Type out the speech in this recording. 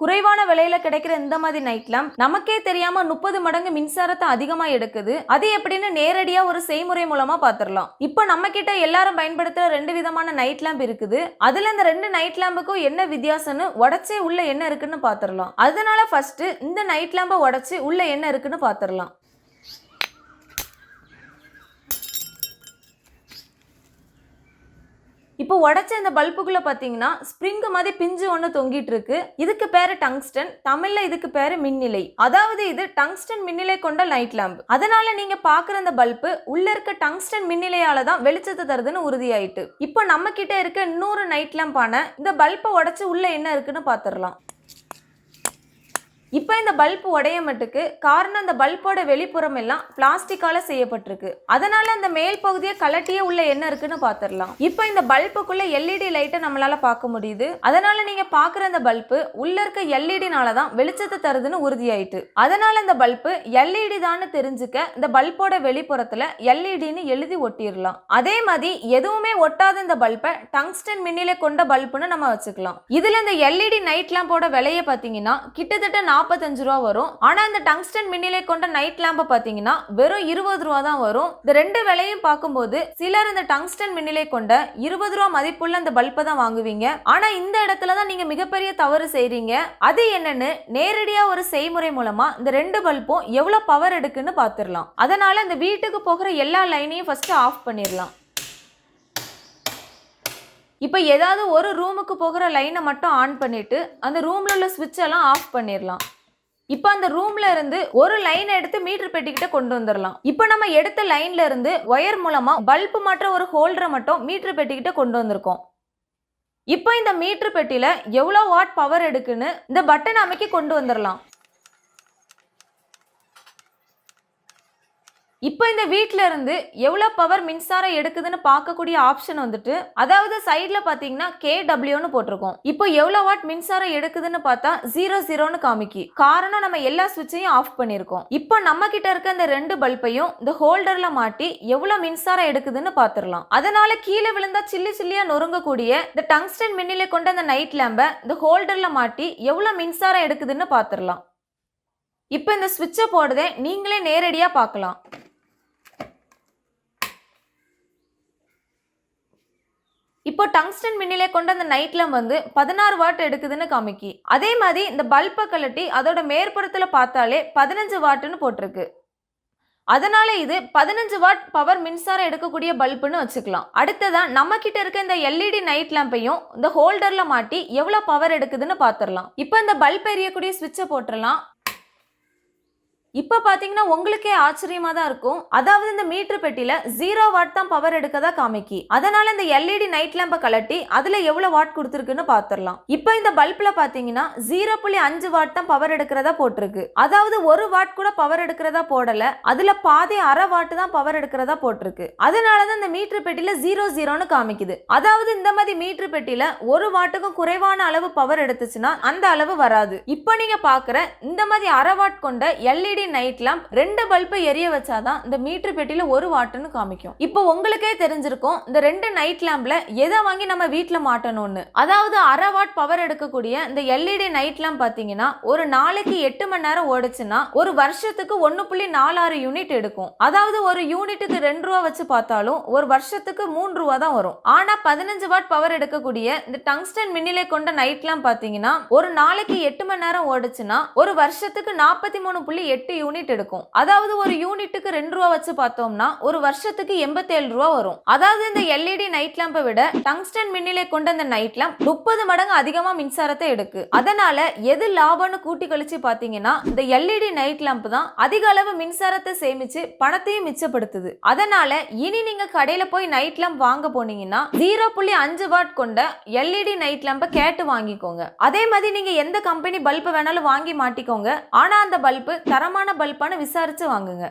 குறைவான விலையில கிடைக்கிற இந்த மாதிரி நைட் லேம்ப் நமக்கே தெரியாம முப்பது மடங்கு மின்சாரத்தை அதிகமா எடுக்குது. அது எப்படின்னு நேரடியா ஒரு செய்முறை மூலமா பாத்திரலாம். இப்போ நம்ம கிட்ட எல்லாரும் பயன்படுத்துற ரெண்டு விதமான நைட் லேம்ப் இருக்குது. அதுல இந்த ரெண்டு நைட் லேம்புக்கும் என்ன வித்தியாசம்னு உடச்சே உள்ள என்ன இருக்குன்னு பாத்திரலாம். அதனால ஃபர்ஸ்ட் இந்த நைட் லேம்பை உடச்சு உள்ள என்ன இருக்குன்னு பாத்திரலாம். இப்போ உடச்ச இந்த பல்புக்குள்ள பார்த்தீங்கன்னா ஸ்ப்ரிங் மாதிரி பிஞ்சு ஒன்று தொங்கிட்டு இருக்கு. இதுக்கு பேரு டங்ஸ்டன் தமிழ்ல இதுக்கு பேரு மின்னிலை. அதாவது இது டங்ஸ்டன் மின்னிலை கொண்ட லைட் லேம்ப் அதனால நீங்க பாக்குற இந்த பல்பு உள்ள இருக்க டங்ஸ்டன் மின்னிலையால தான் வெளிச்சத்தை தருதுன்னு உறுதியாயிட்டு. இப்போ நம்ம கிட்ட இருக்க இன்னொரு நைட் லேம்பான இந்த பல்பை உடச்சு உள்ள என்ன இருக்குன்னு பாத்துரலாம் இப்போ இந்த பல்ப் உடைய மட்டுக்கு காரணம் அந்த பல்போட வெளிப்புறம் எல்லாம் பிளாஸ்டிக்கால செய்யப்பட்டிருக்கு. அதனால அந்த மேல் பகுதியை கலட்டியே உள்ள என்ன இருக்குன்னு பாத்திரலாம். இப்போ இந்த பல்புக்குள்ள எல்இடி லைட்டை நம்மளால பார்க்க முடியுது. அதனால நீங்க பாக்குற அந்த பல்பு உள்ள இருக்க எல்இடினால தான் வெளிச்சத்தை தருதுன்னு உறுதியாயிட்டு. அதனால இந்த பல்பு எல்இடி தான் தெரிஞ்சுக்க இந்த பல்போட வெளிப்புறத்துல எல்இடின்னு எழுதி ஒட்டிடலாம் அதே மாதிரி எதுவுமே ஒட்டாத இந்த பல்பை டங்ஸ்டன் மின்னிலை கொண்ட பல்புன்னு நம்ம வச்சுக்கலாம். இதுல இந்த எல்இடி நைட் லேம்போட விலையை பார்த்தீங்கன்னா கிட்டத்தட்ட நாற்பத்தஞ்சு ரூபா வரும். ஆனா இந்த டங்ஸ்டன் மின்னிலை கொண்ட நைட் லேம்பை பார்த்தீங்கன்னா வெறும் இருபது ரூபா தான் வரும். இந்த ரெண்டு விலையும் பார்க்கும்போது சிலர் இந்த டங்ஸ்டன் மின்னிலை கொண்ட இருபது ரூபா மதிப்புள்ள இந்த பல்பை தான் வாங்குவீங்க. ஆனா இந்த இடத்துல தான் நீங்க மிகப்பெரிய தவறு செய்றீங்க. அது என்னன்னு நேரடியா ஒரு செய்முறை மூலமா இந்த ரெண்டு பல்பும் எவ்வளவு பவர் எடுக்குன்னு பார்த்துடலாம் அதனால இந்த வீட்டுக்கு போகிற எல்லா லைனையும் ஃபர்ஸ்ட் ஆஃப் பண்ணிடலாம் இப்போ ஏதாவது ஒரு ரூமுக்கு போகிற லைனை மட்டும் ஆன் பண்ணிட்டு அந்த ரூமில் உள்ள சுவிட்ச் எல்லாம் ஆஃப் பண்ணிடலாம் இப்போ அந்த ரூம்ல இருந்து ஒரு லைன் எடுத்து மீட்டர் பெட்டிக்கிட்ட கொண்டு வந்துடலாம் இப்போ நம்ம எடுத்த லைன்ல இருந்து ஒயர் மூலமா பல்ப் மாற்ற ஒரு ஹோல்டரை மட்டும் மீட்டர் பெட்டிக்கிட்ட கொண்டு வந்திருக்கோம். இப்போ இந்த மீட்டர் பெட்டியில எவ்வளோ வாட் பவர் எடுக்குன்னு இந்த பட்டன் அமைக்க கொண்டு வந்துடலாம் இப்போ இந்த வீட்டில் இருந்து எவ்வளோ பவர் மின்சாரம் எடுக்குதுன்னு பார்க்கக்கூடிய ஆப்ஷன் வந்துட்டு அதாவது சைடில் பார்த்தீங்கன்னா கேடபிள்யூன்னு போட்டிருக்கோம். இப்போ எவ்வளோ வாட் மின்சாரம் எடுக்குதுன்னு பார்த்தா ஜீரோ ஜீரோன்னு காமிக்கி. காரணம் நம்ம எல்லா சுவிட்சையும் ஆஃப் பண்ணியிருக்கோம். இப்போ நம்ம கிட்ட இருக்க இந்த ரெண்டு பல்பையும் இந்த ஹோல்டரில் மாட்டி எவ்வளோ மின்சாரம் எடுக்குதுன்னு பார்த்துடலாம் அதனால கீழே விழுந்தா சில்லி சில்லியா நொறுங்கக்கூடிய இந்த டங்ஸ்டன் மின்னிலை கொண்ட அந்த நைட் லேம்பை இந்த ஹோல்டரில் மாட்டி எவ்வளோ மின்சாரம் எடுக்குதுன்னு பார்த்துடலாம் இப்போ இந்த சுவிட்சை போடுறதை நீங்களே நேரடியாக பார்க்கலாம் இப்போ டங்ஸ்டன் மின்னிலே கொண்ட அந்த நைட் லேம்ப் வந்து பதினாறு வாட் எடுக்குதுன்னு காமிக்கி. அதே மாதிரி இந்த பல்பை கழட்டி அதோட மேற்புறத்தில் பார்த்தாலே பதினஞ்சு வாட்டுன்னு போட்டிருக்கு. அதனால இது பதினஞ்சு வாட் பவர் மின்சாரம் எடுக்கக்கூடிய பல்புன்னு வச்சுக்கலாம். அடுத்ததா நம்ம கிட்ட இருக்க இந்த எல்இடி நைட் லேம்பையும் இந்த ஹோல்டர்ல மாட்டி எவ்வளவு பவர் எடுக்குதுன்னு பாத்திரலாம் இப்போ இந்த பல்ப் எரியக்கூடிய சுவிட்சை போட்டுடலாம். இப்போ பார்த்தீங்கன்னா உங்களுக்கே ஆச்சரியமாக தான் இருக்கும். அதாவது இந்த மீட்டர் பெட்டியில் ஜீரோ வாட் தான் பவர் எடுக்கதா காமிக்கி. அதனால இந்த எல்இடி நைட் லேம்பை கலட்டி அதில் எவ்வளோ வாட் கொடுத்துருக்குன்னு பார்த்துடலாம் இப்போ இந்த பல்பில் பார்த்தீங்கன்னா ஜீரோ புள்ளி அஞ்சு வாட் தான் பவர் எடுக்கிறதா போட்டிருக்கு. அதாவது ஒரு வாட் கூட பவர் எடுக்கிறதா போடலை அதில் பாதி அரை வாட் தான் பவர் எடுக்கிறதா போட்டிருக்கு. அதனால தான் இந்த மீட்டர் பெட்டியில் ஜீரோ ஜீரோன்னு காமிக்குது. அதாவது இந்த மாதிரி மீட்டர் பெட்டியில் ஒரு வாட்டுக்கும் குறைவான அளவு பவர் எடுத்துச்சுன்னா அந்த அளவு வராது. இப்போ நீங்கள் பார்க்குற இந்த மாதிரி அரை வாட் கொண்ட எல்இடி நைட் லேம்ப் ரெண்டு பல்பை எரிய வச்சாதான் இந்த மீட்டர் பெட்டியில ஒரு வாட்டுன்னு காமிக்கும். இப்போ உங்களுக்கே தெரிஞ்சிருக்கும் இந்த ரெண்டு நைட் லேம்ப்ல எதை வாங்கி நம்ம வீட்டில் மாட்டணும்னு. அதாவது அரை வாட் பவர் எடுக்கக்கூடிய இந்த எல்இடி நைட் லேம்ப் பார்த்தீங்கன்னா ஒரு நாளைக்கு எட்டு மணி நேரம் ஓடுச்சுன்னா ஒரு வருஷத்துக்கு ஒன்று புள்ளி நாலாறு யூனிட் எடுக்கும். அதாவது ஒரு யூனிட்டுக்கு ரெண்டு ரூபா வச்சு பார்த்தாலும் ஒரு வருஷத்துக்கு மூன்று ரூபா தான் வரும். ஆனால் பதினஞ்சு வாட் பவர் எடுக்கக்கூடிய இந்த டங்ஸ்டன் மின்னிலை கொண்ட நைட் லேம்ப் பார்த்தீங்கன்னா ஒரு நாளைக்கு எட்டு மணி நேரம் ஓடுச்சுன்னா ஒரு வருஷத்துக்கு நாற்பத்தி மூணு புள்ளி எட்டு யூனிட் எடுக்கும். அதாவது ஒரு யூனிட்டுக்கு ரெண்டு ரூபா வச்சு பார்த்தோம்னா ஒரு வருஷத்துக்கு எண்பத்தேழு ரூபா வரும். அதாவது இந்த எல்இடி நைட் லேம்பை விட டங்ஸ்டன் மின்னிலை கொண்ட அந்த நைட் லேம்ப் முப்பது மடங்கு அதிகமா மின்சாரத்தை எடுக்கு. அதனால எது லாபம்னு கூட்டி கழிச்சு பாத்தீங்கன்னா இந்த எல்இடி நைட் லேம்ப் தான் அதிக அளவு மின்சாரத்தை சேமிச்சு பணத்தையும் மிச்சப்படுத்துது. அதனால இனி நீங்க கடையில போய் நைட் லேம்ப் வாங்க போனீங்கன்னா ஜீரோ புள்ளி அஞ்சு வாட் கொண்ட எல்இடி நைட் லேம்பை கேட்டு வாங்கிக்கோங்க. அதே மாதிரி நீங்க எந்த கம்பெனி பல்பை வேணாலும் வாங்கி மாட்டிக்கோங்க. ஆனா அந்த பல்பு தரமான பல்பான விசாரித்து வாங்குங்க.